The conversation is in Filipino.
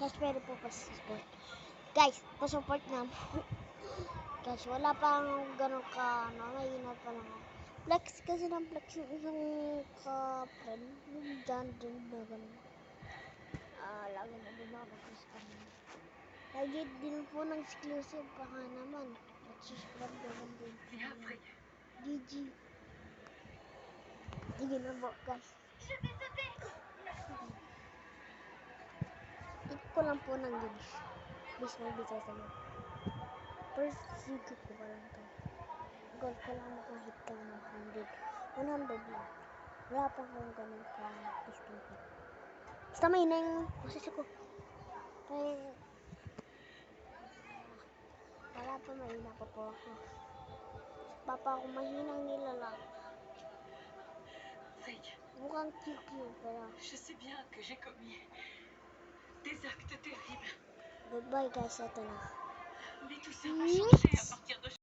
Guys, pwede po pa support. Guys, pa-support na. Guys, wala pa akong ganun ka, ano, mahina pa lang ako. Flex kasi ng flex yung isang ka-friend. Yung dyan, dyan na ganun. Ah, lagi na bumabagos kami. Lagi din po ng exclusive, baka naman. Mag-subscribe din. Et yan. après, GG. Sige na po, guys. je vais sauter. Hit ko lang po ng games. Please magbigay sa'yo. First video ko pa lang to. Goal ko lang makahit ka ng 100. 100 lang. Wala pa akong ganun ka gusto ko. Basta may na yung boses ko. May... Wala pa mahina pa po ako. Papa ako mahinang nilalang. Rick, Mukhang QQ pero je sais bien que j'ai commis. Goodbye guys, ito na. Dito sa